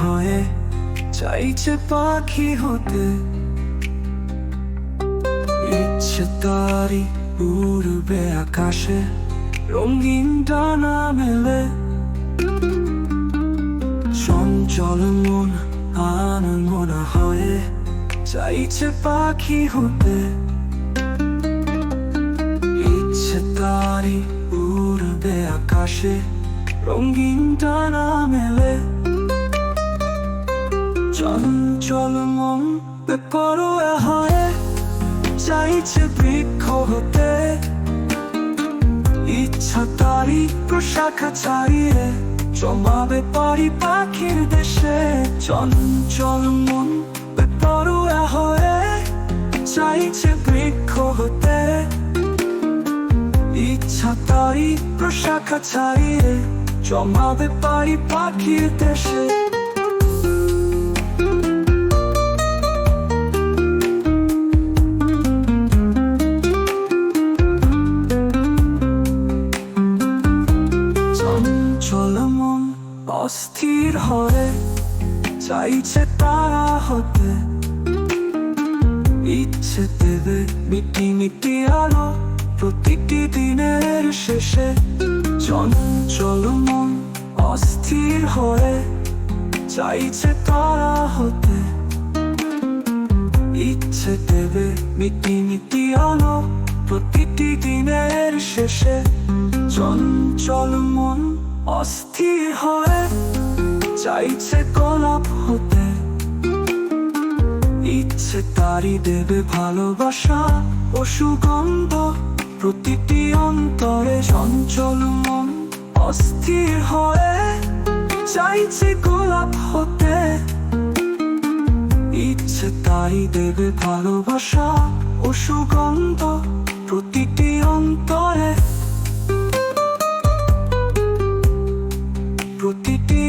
হয়ে চাইছে পাখি হতে। ইচ্ছে তারি উড়বে আকাশে, রঙিন ডানা মেলে। চঞ্চল মন, আনমন হয়ে চাইছে পাখি হতে। ইচ্ছে তারি উড়বে আকাশে রঙিন ডানা মেলে। চঞ্চল মন বেপরোয়া হয়ে চাইছে বৃক্ষ হতে। ইচ্ছা তারি প্রশাখা ছাড়িয়ে জমাবে পারি পাখির দেশে। চঞ্চল মন বেপরোয়া হয়ে চাইছে বৃক্ষ হতে। ইচ্ছা তারি প্রশাখা ছাড়িয়ে জমাবে পারি পাখির দেশে। অস্থির হয়ে চাইছে তারা হতে ইচ্ছে দেবে মিটি মিটি আলো প্রতিটি দিনের শেষে চঞ্চল মন অস্থির হয়ে চাইছে তারা হতে। ইচ্ছে দেবে মিটি মিটি আলো প্রতিটি দিনের শেষে চঞ্চল মন অস্থির হয়ে চাইছে গোলাপ হতে। ইচ্ছে তারি দেবে ভালোবাসা ও সুগন্ধ প্রতিটি অন্তরে চঞ্চল মন অস্থির হয়ে চাইছে গোলাপ হতে। ইচ্ছে তারি দেবে ভালোবাসা ও সুগন্ধ প্রতিটি অন্তরে। প্রতিটি